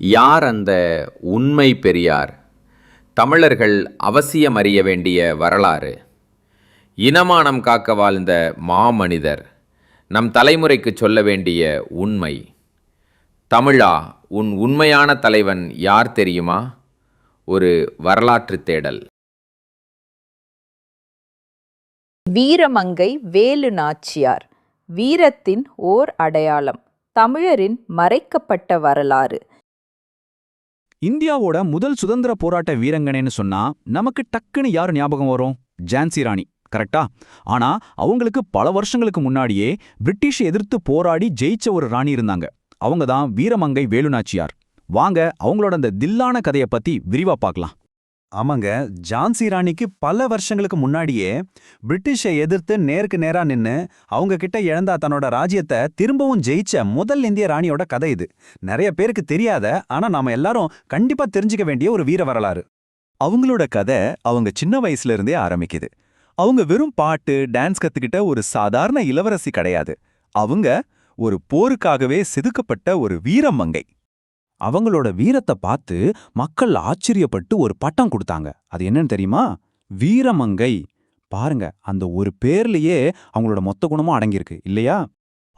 யார் அந்த உண்மை பெரியார்? தமிழர்கள் அவசியம் அறிய வேண்டிய வரலாறு. இனமானம் காக்க வாழ்ந்த மாமனிதர் நம் தலைமுறைக்கு சொல்ல வேண்டிய உண்மை. தமிழா உன் உண்மையான தலைவன் யார் தெரியுமா? ஒரு வரலாற்று தேடல். வீரமங்கை வேலு நாச்சியார் வீரத்தின் ஓர் அடையாளம் தமிழரின் மறைக்கப்பட்ட வரலாறு. இந்தியாவோட முதல் சுதந்திர போராட்ட வீரங்கனேன்னு சொன்னா நமக்கு டக்குன்னு யார் ஞாபகம் வரும்? ஜான்சி ராணி கரெக்டா? ஆனா அவங்களுக்கு பல வருஷங்களுக்கு முன்னாடியே பிரிட்டிஷ் எதிர்த்து போராடி ஜெயிச்ச ஒரு ராணி இருந்தாங்க. அவங்க தான் வீரமங்கை வேலுநாச்சியார். வாங்க அவங்களோட அந்த தில்லான கதைய பத்தி விரிவா பார்க்கலாம். ஆமாங்க. ஜான்சி ராணிக்கு பல வருஷங்களுக்கு முன்னாடியே பிரிட்டிஷை எதிர்த்து நேருக்கு நேரா நின்னு அவங்க கிட்ட இழந்தா தன்னோட ராஜ்யத்தை திரும்பவும் ஜெயிச்ச முதல் இந்திய ராணியோட கதை இது. நிறைய பேருக்கு தெரியாத ஆனா நாம எல்லாரும் கண்டிப்பா தெரிஞ்சுக்க வேண்டிய ஒரு வீர வரலாறு. அவங்களோட கதை அவங்க சின்ன வயசுல இருந்தே ஆரம்பிக்குது. அவங்க வெறும் பாட்டு டான்ஸ் கத்துக்கிட்ட ஒரு சாதாரண இளவரசி கிடையாது. அவங்க ஒரு போருக்காகவே செதுக்கப்பட்ட ஒரு வீரமங்கை அவங்களோட வீரத்தை பார்த்து மக்கள் ஆச்சரியப்பட்டு ஒரு பட்டம் கொடுத்தாங்க. அது என்னன்னு தெரியுமா? வீரமங்கை. பாருங்க அந்த ஒரு பேர்லயே அவங்களோட மொத்த குணமும் அடங்கியிருக்கு இல்லையா?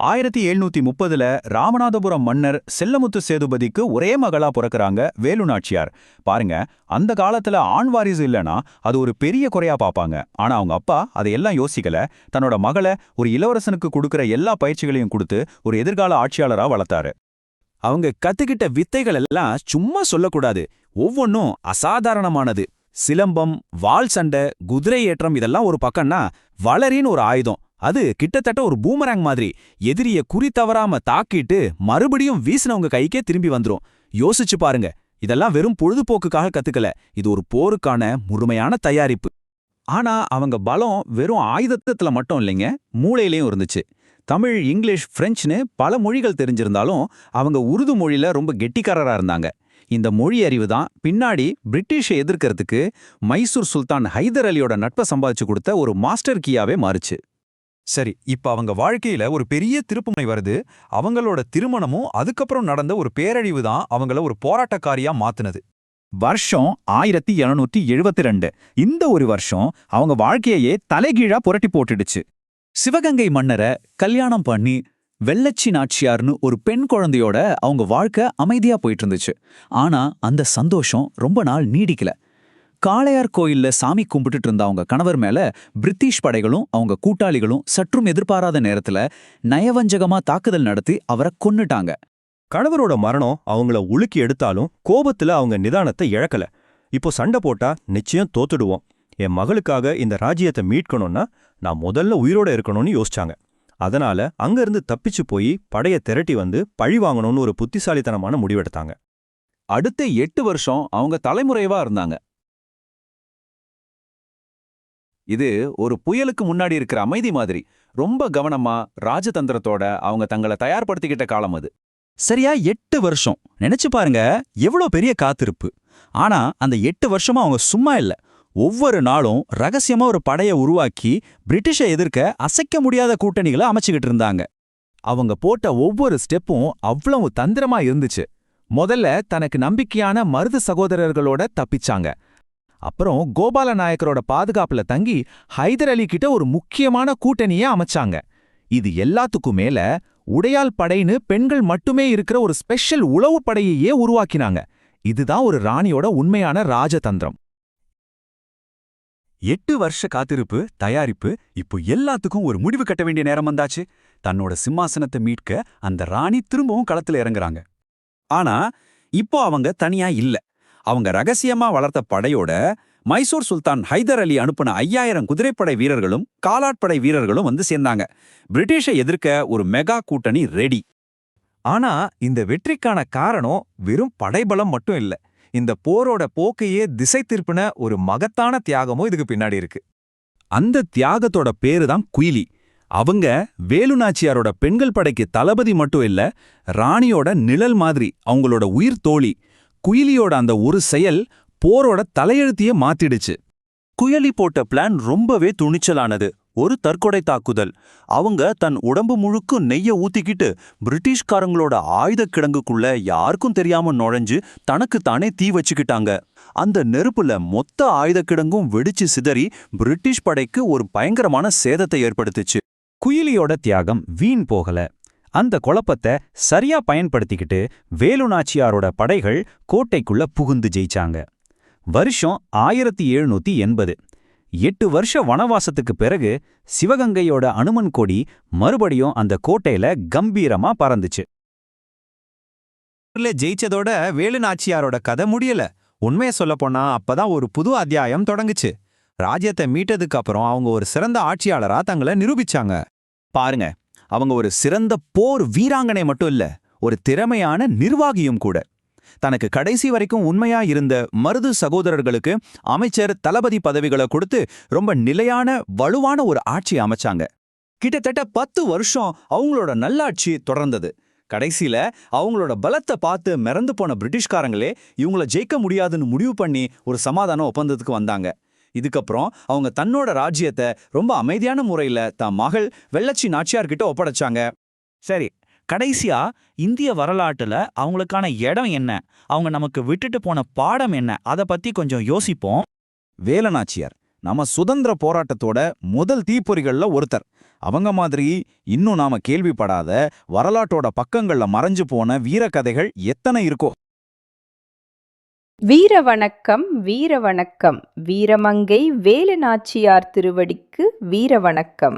ஆயிரத்தி எழுநூத்தி முப்பதுல ராமநாதபுரம் மன்னர் செல்லமுத்து சேதுபதிக்கு ஒரே மகளா பிறக்கிறாங்க வேலுநாச்சியார். பாருங்க அந்த காலத்துல ஆண் வாரிசு இல்லனா அது ஒரு பெரிய குறையா பாப்பாங்க ஆனா அவங்க அப்பா அதையெல்லாம் யோசிக்கல. தன்னோட மகளை ஒரு இளவரசனுக்கு கொடுக்கிற எல்லா பயிற்சிகளையும் கொடுத்து ஒரு எதிர்கால ஆட்சியாளரா வளர்த்தாரு. அவங்க கத்துக்கிட்ட வித்தைகள் எல்லாம் சும்மா சொல்லக்கூடாது. ஒவ்வொன்றும் அசாதாரணமானது. சிலம்பம் வாள் சண்டை குதிரை ஏற்றம் இதெல்லாம் ஒரு பக்கம்னா வளரின்னு ஒரு ஆயுதம். அது கிட்டத்தட்ட ஒரு பூமராங் மாதிரி. எதிரிய குறி தவறாம தாக்கிட்டு மறுபடியும் வீசினவங்க கைக்கே திரும்பி வந்துரும். யோசிச்சு பாருங்க. இதெல்லாம் வெறும் பொழுதுபோக்குக்காக கத்துக்கல. இது ஒரு போருக்கான முழுமையான தயாரிப்பு. ஆனா அவங்க பலம் வெறும் ஆயுதத்துல மட்டும் இல்லைங்க. மூளையிலயும் இருந்துச்சு. தமிழ் இங்கிலீஷ் பிரெஞ்சுன்னு பல மொழிகள் தெரிஞ்சிருந்தாலும் அவங்க உருது மொழியில ரொம்ப கெட்டிக்காரரா இருந்தாங்க. இந்த மொழி அறிவு தான் பின்னாடி பிரிட்டிஷை எதிர்க்கிறதுக்கு மைசூர் சுல்தான் ஹைதர் அலியோட நட்பை சம்பாதிச்சு கொடுத்த ஒரு மாஸ்டர் கீயாவே மாறுச்சு. சரி இப்ப அவங்க வாழ்க்கையில ஒரு பெரிய திருப்புமுனை வருது. அவங்களோட திருமணமும் அதுக்கப்புறம் நடந்த ஒரு பேரழிவு தான் அவங்கள ஒரு போராட்டக்காரியா மாத்துனது. வருஷம் ஆயிரத்தி எழுநூற்றி எழுபத்தி ரெண்டு. இந்த ஒரு வருஷம் அவங்க வாழ்க்கையையே தலைகீழா புரட்டி போட்டுடுச்சு. சிவகங்கை மன்னரை கல்யாணம் பண்ணி வெள்ளச்சி நாச்சியார்னு ஒரு பெண் குழந்தையோட அவங்க வாழ்க்கை அமைதியா போயிட்டு இருந்துச்சு ஆனா அந்த சந்தோஷம் ரொம்ப நாள் நீடிக்கல. காளையார் கோயில்ல சாமி கும்பிட்டுட்டு இருந்த அவங்க கணவர் மேல பிரிட்டிஷ் படைகளும் அவங்க கூட்டாளிகளும் சற்றும் எதிர்பாராத நேரத்துல நயவஞ்சகமா தாக்குதல் நடத்தி அவரை கொன்னுட்டாங்க. கணவரோட மரணம் அவங்கள உலுக்கி எடுத்தாலும் கோபத்துல அவங்க நிதானத்தை இழக்கல. இப்போ சண்டை போட்டா நிச்சயம் தோத்துடுவோம். என் மகளுக்காக இந்த ராஜ்யத்தை மீட்கணும்னா நான் முதல்ல உயிரோட இருக்கணும்னு யோசிச்சாங்க. அதனால அங்கிருந்து தப்பிச்சு போய் படைய திரட்டி வந்து பழி வாங்கணும்னு ஒரு புத்திசாலித்தனமான முடிவெடுத்தாங்க. அடுத்த எட்டு வருஷம் அவங்க தலைமுறைவா இருந்தாங்க. இது ஒரு புயலுக்கு முன்னாடி இருக்கிற அமைதி மாதிரி ரொம்ப கவனமா ராஜதந்திரத்தோட அவங்க தங்களை தயார்படுத்திக்கிட்ட காலம் அது. சரியா எட்டு வருஷம். நினைச்சு பாருங்க எவ்வளோ பெரிய காத்திருப்பு. ஆனா அந்த எட்டு வருஷமா அவங்க சும்மா இல்ல. ஒவ்வொரு நாளும் ரகசியமா ஒரு படைய உருவாக்கி பிரிட்டிஷை எதிர்க்க அசைக்க முடியாத கூட்டணிகளை அமைச்சுக்கிட்டு இருந்தாங்க. அவங்க போட்ட ஒவ்வொரு ஸ்டெப்பும் அவ்வளவு தந்திரமா இருந்துச்சு. முதல்ல தனக்கு நம்பிக்கையான மருது சகோதரர்களோட தப்பிச்சாங்க. அப்புறம் கோபால நாயக்கரோட பாதுகாப்புல தங்கி ஹைதர் அலி கிட்ட ஒரு முக்கியமான கூட்டணியை அமைச்சாங்க. இது எல்லாத்துக்கும் மேல உடையாள் படைன்னு பெண்கள் மட்டுமே இருக்கிற ஒரு ஸ்பெஷல் உளவு படையையே உருவாக்கினாங்க. இதுதான் ஒரு ராணியோட உண்மையான ராஜதந்திரம். எட்டு வருஷ காத்திருப்பு தயாரிப்பு இப்போ எல்லாத்துக்கும் ஒரு முடிவு கட்ட வேண்டிய நேரம் வந்தாச்சு. தன்னோட சிம்மாசனத்தை மீட்க அந்த ராணி திரும்பவும் களத்துல இறங்குறாங்க. ஆனா இப்போ அவங்க தனியா இல்ல. அவங்க ரகசியமா வளர்த்த படையோட மைசூர் சுல்தான் ஹைதர் அலி அனுப்பின ஐயாயிரம் குதிரைப்படை வீரர்களும் காலாட்படை வீரர்களும் வந்து சேர்ந்தாங்க. பிரிட்டிஷை எதிர்க்க ஒரு மெகா கூட்டணி ரெடி. ஆனா இந்த வெற்றிக்கான காரணம் வெறும் படைபலம் மட்டும் இல்ல. இந்த போரோட போக்கையே திசை திருப்பின ஒரு மகத்தான தியாகமும் இதுக்கு பின்னாடி இருக்கு. அந்த தியாகத்தோட பேரு தான் குயிலி. அவங்க வேலுநாச்சியாரோட பெண்கள் படைக்கு தளபதி மட்டும் இல்ல ராணியோட நிழல் மாதிரி அவங்களோட உயிர் தோழி குயிலியோட அந்த ஒரு செயல் போரோட தலையெழுத்தியே மாத்திடுச்சு. குயலி போட்ட பிளான் ரொம்பவே துணிச்சலானது. ஒரு தற்கொலை தாக்குதல். அவங்க தன் உடம்பு முழுக்க நெய்ய ஊத்திக்கிட்டு பிரிட்டிஷ்காரங்களோட ஆயுத கிடங்குக்குள்ள யாருக்கும் தெரியாம நுழைஞ்சு தனக்கு தானே தீ வச்சுக்கிட்டாங்க. அந்த நெருப்புல மொத்த ஆயுத கிடங்கும் வெடிச்சு சிதறி பிரிட்டிஷ் படைக்கு ஒரு பயங்கரமான சேதத்தை ஏற்படுத்துச்சு. குயிலியோட தியாகம் வீண் போகல. அந்த குழப்பத்தை சரியா பயன்படுத்திக்கிட்டு வேலு நாச்சியாரோட படைகள் கோட்டைக்குள்ள புகுந்து ஜெயிச்சாங்க. வருஷம் ஆயிரத்தி எழுநூத்தி எண்பது. எட்டு வருஷ வனவாசத்துக்கு பிறகு சிவகங்கையோட அனுமன் கொடி மறுபடியும் அந்த கோட்டையில கம்பீரமா பறந்துச்சு. ஜெயிச்சதோட வேலு நாச்சியாரோட கதை முடியல. உண்மையை சொல்லப் போனா அப்பதான் ஒரு புது அத்தியாயம் தொடங்குச்சு. ராஜ்யத்தை மீட்டதுக்கு அப்புறம் அவங்க ஒரு சிறந்த ஆட்சியாளரா தங்களை நிரூபிச்சாங்க. பாருங்க அவங்க ஒரு சிறந்த போர் வீராங்கனை மட்டும் இல்ல ஒரு திறமையான நிர்வாகியும் கூட. தனக்கு கடைசி வரைக்கும் உண்மையா இருந்த மருது சகோதரர்களுக்கு அமைச்சர் தளபதி பதவிகளை கொடுத்து ரொம்ப நிலையான வலுவான ஒரு ஆட்சி அமைச்சாங்க. கிட்டத்தட்ட பத்து வருஷம் அவங்களோட நல்லாட்சி தொடர்ந்தது. கடைசியில அவங்களோட பலத்தை பார்த்து மிரந்து போன பிரிட்டிஷ்காரங்களே இவங்கள ஜெயிக்க முடியாதுன்னு முடிவு பண்ணி ஒரு சமாதான ஒப்பந்தத்துக்கு வந்தாங்க. இதுக்கப்புறம் அவங்க தன்னோட ராஜ்யத்தை ரொம்ப அமைதியான முறையில தன் மகள் வெள்ளச்சி நாச்சியார்கிட்ட ஒப்படைச்சாங்க. சரி கடைசியா இந்திய வரலாற்றுல அவங்களுக்கான இடம் என்ன? அவங்க நமக்கு விட்டுட்டு போன பாடம் என்ன? அத பத்தி கொஞ்சம் யோசிப்போம். வேலநாச்சியார் நம்ம சுதந்திர போராட்டத்தோட முதல் தீப்பொறிகள்ல ஒருத்தர். அவங்க மாதிரி இன்னும் நாம கேள்விப்படாத வரலாற்றோட பக்கங்கள்ல மறைஞ்சு போன வீரக்கதைகள் எத்தனை இருக்கோ? வீர வணக்கம் வீர வணக்கம். வீரமங்கை வேலு நாச்சியார் திருவடிக்கு வீர வணக்கம்.